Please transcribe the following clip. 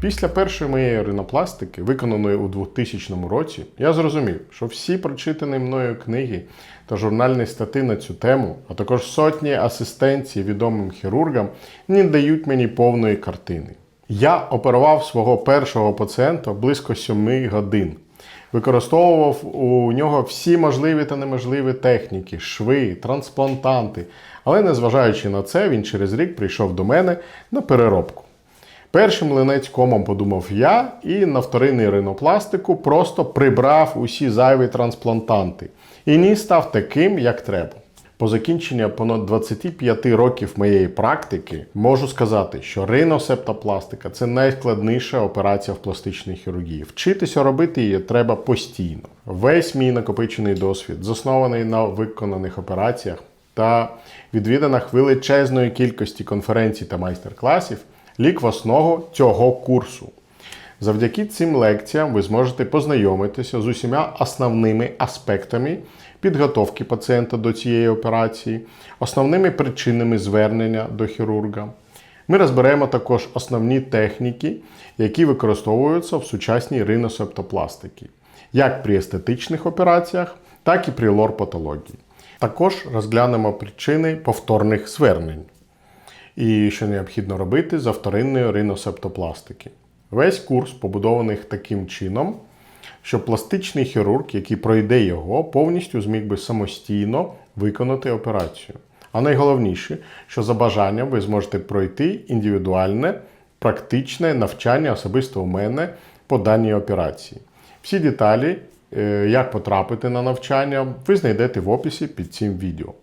Після першої моєї ринопластики, виконаної у 2000 році, я зрозумів, що всі прочитані мною книги та журнальні статті на цю тему, а також сотні асистенцій відомим хірургам, не дають мені повної картини. Я оперував свого першого пацієнта близько 7 годин. Використовував у нього всі можливі та неможливі техніки, шви, трансплантанти. Але незважаючи на це, він через рік прийшов до мене на переробку. Першим линець комом подумав я, і на вторинний ринопластику просто прибрав усі зайві трансплантанти. І ні став таким, як треба. По закінченні понад 25 років моєї практики можу сказати, що риносептопластика це найскладніша операція в пластичній хірургії. Вчитися робити її треба постійно. Весь мій накопичений досвід, заснований на виконаних операціях та відвіданах величезної кількості конференцій та майстер-класів, лік в основу цього курсу. Завдяки цим лекціям ви зможете познайомитися з усіма основними аспектами підготовки пацієнта до цієї операції, основними причинами звернення до хірурга. Ми розберемо також основні техніки, які використовуються в сучасній риносептопластиці, як при естетичних операціях, так і при лор-патології. Також розглянемо причини повторних звернень і що необхідно робити за вторинною риносептопластики. Весь курс побудований таким чином, що пластичний хірург, який пройде його, повністю зміг би самостійно виконати операцію. А найголовніше, що за бажанням ви зможете пройти індивідуальне, практичне навчання особисто у мене по даній операції. Всі деталі, е, як потрапити на навчання, ви знайдете в описі під цим відео.